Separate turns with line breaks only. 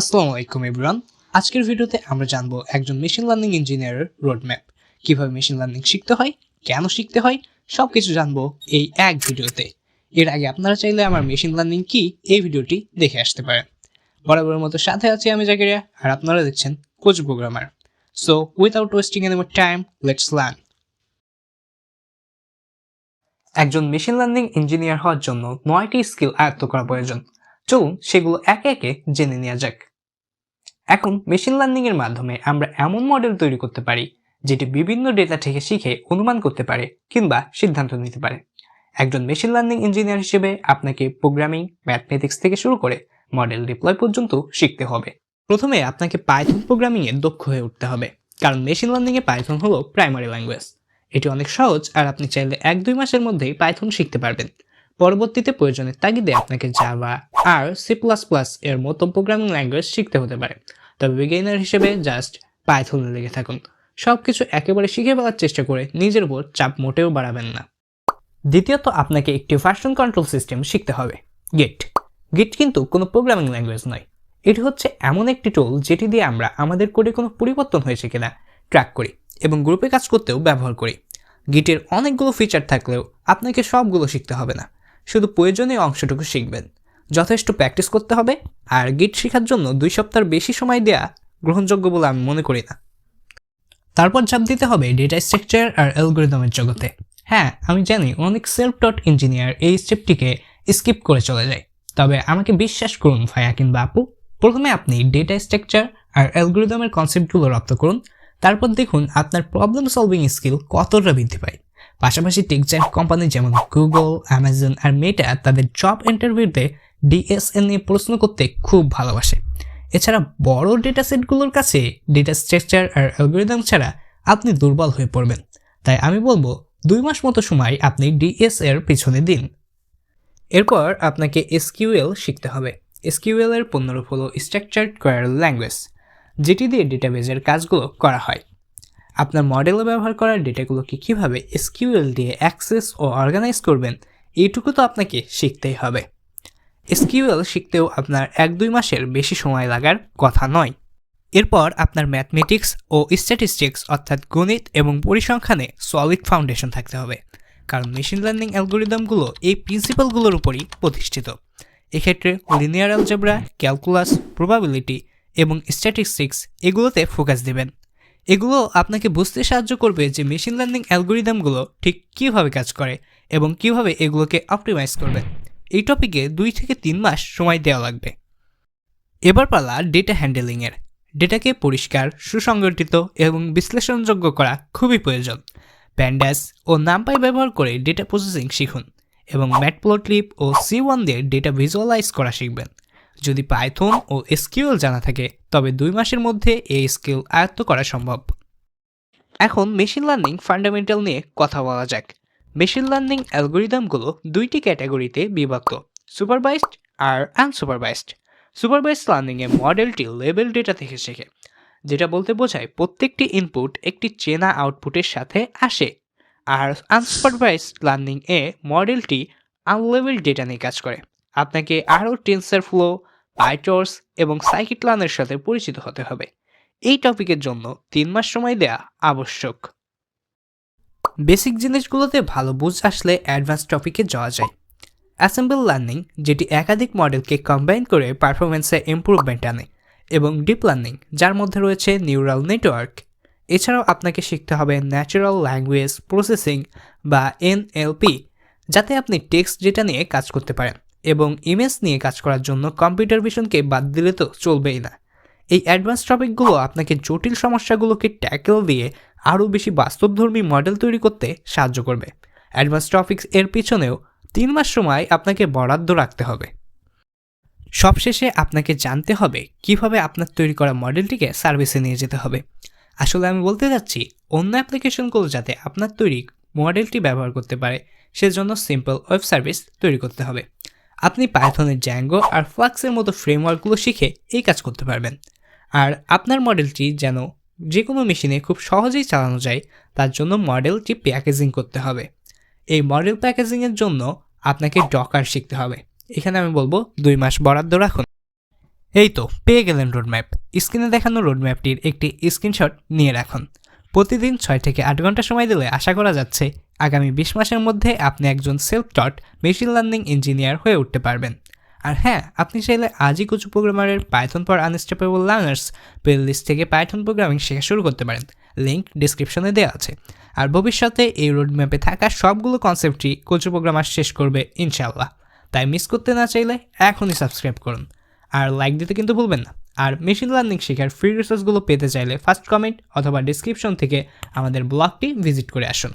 আসসালামু আলাইকুম এভরিওয়ান আজকের ভিডিওতে আমরা জানব একজন মেশিন লার্নিং ইঞ্জিনিয়ারের রোডম্যাপ কীভাবে মেশিন লার্নিং শিখতে হয়, কেন শিখতে হয় সব কিছু জানব এই এক ভিডিওতে। এর আগে আপনারা চাইলে আমার মেশিন লার্নিং কি, এই ভিডিওটি দেখে আসতে পারেন। বরাবরের মতো সাথে আছি আমি জাকিরিয়া, আর আপনারা দেখছেন coach programmer so without wasting any more time let's learn একজন মেশিন লার্নিং ইঞ্জিনিয়ার হওয়ার জন্য নয়টি স্কিল আয়ত্ত করা প্রয়োজন। চলুন সেগুলো একে একে জেনে নেওয়া যাক। এখন মেশিন লার্নিং এর মাধ্যমে আমরা এমন মডেল তৈরি করতে পারি, যেটি বিভিন্ন ডেটা থেকে শিখে অনুমান করতে পারে কিংবা সিদ্ধান্ত নিতে পারে। একজন মেশিন লার্নিং ইঞ্জিনিয়ার হিসেবে আপনাকে প্রোগ্রামিং ম্যাথমেটিক্স থেকে শুরু করে মডেল ডিপ্লয় পর্যন্ত শিখতে হবে। প্রথমে আপনাকে পাইথন প্রোগ্রামিং এ দক্ষ হয়ে উঠতে হবে, কারণ মেশিন লার্নিং এ পাইথন হলো প্রাইমারি ল্যাঙ্গুয়েজ এটি অনেক সহজ, আর আপনি চাইলে এক দুই মাসের মধ্যেই পাইথন শিখতে পারবেন। পরবর্তীতে প্রয়োজনের তাগিদে আপনাকে জাভা, আর সি প্লাস প্লাস এর মতো প্রোগ্রামিং ল্যাঙ্গুয়েজ শিখতে হতে পারে। তবে বিগিনার হিসেবে জাস্ট পাইথনে লেগে থাকুন। সব কিছু একেবারে শিখে ফেলার চেষ্টা করে নিজের উপর চাপ মোটেও বাড়াবেন না। দ্বিতীয়ত, আপনাকে একটি ভার্সন কন্ট্রোল সিস্টেম শিখতে হবে গিট গিট কিন্তু কোনো প্রোগ্রামিং ল্যাঙ্গুয়েজ নয়। এটি হচ্ছে এমন একটি টুল যেটি দিয়ে আমরা আমাদের কোডে কোনো পরিবর্তন হয়েছে কিনা ট্র্যাক করি এবং গ্রুপে কাজ করতেও ব্যবহার করি। গিটের অনেকগুলো ফিচার থাকলেও আপনাকে সবগুলো শিখতে হবে না। শুধু প্রয়োজনীয় অংশটুকু শিখবেন। যথেষ্ট প্র্যাকটিস করতে হবে আর গিট শেখার জন্য দুই সপ্তাহের বেশি সময় দেয়া গ্রহণযোগ্য বলে আমি মনে করি না। তারপর চাপ দিতে হবে ডেটা স্ট্রাকচার আর অ্যালগোরিদমের জগতে। হ্যাঁ আমি জানি অনেক সেলফ ডট ইঞ্জিনিয়ার এই স্টেপটিকে স্কিপ করে চলে যায়। তবে আমাকে বিশ্বাস করুন ভাইয়া কিংবা আপু, প্রথমে আপনি ডেটা স্ট্রাকচার আর অ্যালগোরিদমের কনসেপ্টগুলো রপ্ত করুন। তারপর দেখুন আপনার প্রবলেম সলভিং স্কিল কতটা বৃদ্ধি পায়। পাশাপাশি টেকজাইন্ট কোম্পানি যেমন গুগল অ্যামাজন আর মেটা তাদের জব ইন্টারভিউতে ডিএসএন নিয়ে প্রশ্ন করতে খুব ভালোবাসে। এছাড়া বড় ডেটা সেটগুলোর কাছে ডেটা স্ট্রাকচার আর অ্যালগোরিদম ছাড়া আপনি দুর্বল হয়ে পড়বেন। তাই আমি বলব, দুই মাস মতো সময় আপনি ডিএস এর পিছনে দিন। এরপর আপনাকে এসকিউএল শিখতে হবে। এসকিউএল এর পণ্যরূপ হলো স্ট্রাকচার্ড কোয়ারি ল্যাঙ্গুয়েজ যেটি দিয়ে ডেটাবেজের কাজগুলো করা হয়। আপনার মডেলে ব্যবহার করা ডেটাগুলোকে কীভাবে এসকিউএল দিয়ে অ্যাক্সেস ও অর্গানাইজ করবেন, এইটুকু তো আপনাকে শিখতেই হবে। এসকিউএল শিখতেও আপনার এক দুই মাসের বেশি সময় লাগার কথা নয়। এরপর আপনার ম্যাথমেটিক্স ও স্ট্যাটিস্টিক্স অর্থাৎ গণিত এবং পরিসংখ্যানে সলিড ফাউন্ডেশন থাকতে হবে, কারণ মেশিন লার্নিং অ্যালগোরিদমগুলো এই প্রিন্সিপালগুলোর উপরই প্রতিষ্ঠিত। এক্ষেত্রে লিনিয়ার অ্যালজেব্রা ক্যালকুলাস প্রবাবিলিটি এবং স্ট্যাটিস্টিক্স এগুলোতে ফোকাস দেবেন। এগুলো আপনাকে বুঝতে সাহায্য করবে যে মেশিন লার্নিং অ্যালগোরিদমগুলো ঠিক কীভাবে কাজ করে এবং কীভাবে এগুলোকে অপটিমাইজ করবে। এই টপিকে দুই থেকে তিন মাস সময় দেওয়া লাগবে। এবার পালা ডেটা হ্যান্ডেলিংয়ের ডেটাকে পরিষ্কার, সুসংগঠিত এবং বিশ্লেষণযোগ্য করা খুবই প্রয়োজন। প্যান্ডাস ও নামপাই ব্যবহার করে ডেটা প্রসেসিং শিখুন এবং ম্যাটপ্লটলিপ ও সি ওয়ান দিয়ে ডেটা ভিজুয়ালাইজ করা শিখবেন। যদি পাইথন ও এসকিউএল জানা থাকে, তবে দুই মাসের মধ্যে এই স্কিল আয়ত্ত করা সম্ভব। এখন মেশিন লার্নিং ফান্ডামেন্টাল নিয়ে কথা বলা যাক। মেশিন লার্নিং অ্যালগোরিদমগুলো দুইটি ক্যাটাগরিতে বিভক্ত সুপারভাইজড আর আনসুপারভাইজড সুপারভাইজড লার্নিংয়ে মডেলটি লেভেল ডেটা থেকে শেখে, যেটা বলতে বোঝায় প্রত্যেকটি ইনপুট একটি চেনা আউটপুটের সাথে আসে। আর আনসুপারভাইজড লার্নিং এ মডেলটি আনলেভেল ডেটা নিয়ে কাজ করে। আপনাকে আরও টেন্সার ফ্লো পাইটর্স এবং সাইকিট লার্নের সাথে পরিচিত হতে হবে। এই টপিকের জন্য তিন মাস সময় দেয়া আবশ্যক। বেসিক জিনিসগুলোতে ভালো বুঝ আসলে অ্যাডভান্স টপিকে যাওয়া যায়। অ্যাসেম্বল লার্নিং যেটি একাধিক মডেলকে কম্বাইন করে পারফরমেন্সে ইম্প্রুভমেন্ট আনে, এবং ডিপ লার্নিং যার মধ্যে রয়েছে নিউরাল নেটওয়ার্ক এছাড়াও আপনাকে শিখতে হবে ন্যাচারাল ল্যাঙ্গুয়েজ প্রসেসিং বা এনএলপি যাতে আপনি টেক্সট ডেটা নিয়ে কাজ করতে পারেন। এবং ইমেজ নিয়ে কাজ করার জন্য কম্পিউটার ভিশনকে বাদ দিলে তো চলবেই না। এই অ্যাডভান্স টপিকগুলো আপনাকে জটিল সমস্যাগুলোকে ট্যাকেল দিয়ে আরও বেশি বাস্তবধর্মী মডেল তৈরি করতে সাহায্য করবে। অ্যাডভান্স টপিক্স এর পিছনেও তিন মাস সময় আপনাকে বরাদ্দ রাখতে হবে। সবশেষে আপনাকে জানতে হবে কীভাবে আপনার তৈরি করা মডেলটিকে সার্ভিসে নিয়ে যেতে হবে। আসলে আমি বলতে যাচ্ছি, অন্য অ্যাপ্লিকেশনগুলো যাতে আপনার তৈরি মডেলটি ব্যবহার করতে পারে, সেজন্য সিম্পল ওয়েব সার্ভিস তৈরি করতে হবে। আপনি পাইথনের জ্যাঙ্গো আর ফ্লাক্সের মতো ফ্রেমওয়ার্কগুলো শিখে এই কাজ করতে পারবেন। আর আপনার মডেলটি যেন যে কোনো মেশিনে খুব সহজেই চালানো যায়, তার জন্য মডেলটি প্যাকেজিং করতে হবে। এই মডেল প্যাকেজিংয়ের জন্য আপনাকে ডকার শিখতে হবে। এখানে আমি বলব দুই মাস বরাদ্দ রাখুন। এই তো, পেয়ে গেলেন রোডম্যাপ স্ক্রিনে দেখানো রোডম্যাপটির একটি স্ক্রিনশট নিয়ে রাখুন। প্রতিদিন ছয় থেকে আট ঘণ্টা সময় দিলে আশা করা যাচ্ছে আগামী বিশ মাসের মধ্যে আপনি একজন self taught machine learning engineer হয়ে উঠতে পারবেন। আর হ্যাঁ আপনি চাইলে আজই কুচু প্রোগ্রামারের python for unstoppable learners playlist থেকে পাইথন প্রোগ্রামিং শেখা শুরু করতে পারেন। লিঙ্ক ডিসক্রিপশনে দেওয়া আছে। আর ভবিষ্যতে এই রোডম্যাপে থাকা সবগুলো কনসেপ্টই কোচু প্রোগ্রামার শেষ করবে ইনশাল্লাহ তাই মিস করতে না চাইলে এখনই সাবস্ক্রাইব করুন। আর লাইক দিতে কিন্তু ভুলবেন না। আর মেশিন লার্নিং শেখার ফ্রি রিসোর্সগুলো পেতে চাইলে ফার্স্ট কমেন্ট অথবা ডিসক্রিপশন থেকে আমাদের ব্লগটি ভিজিট করে আসুন।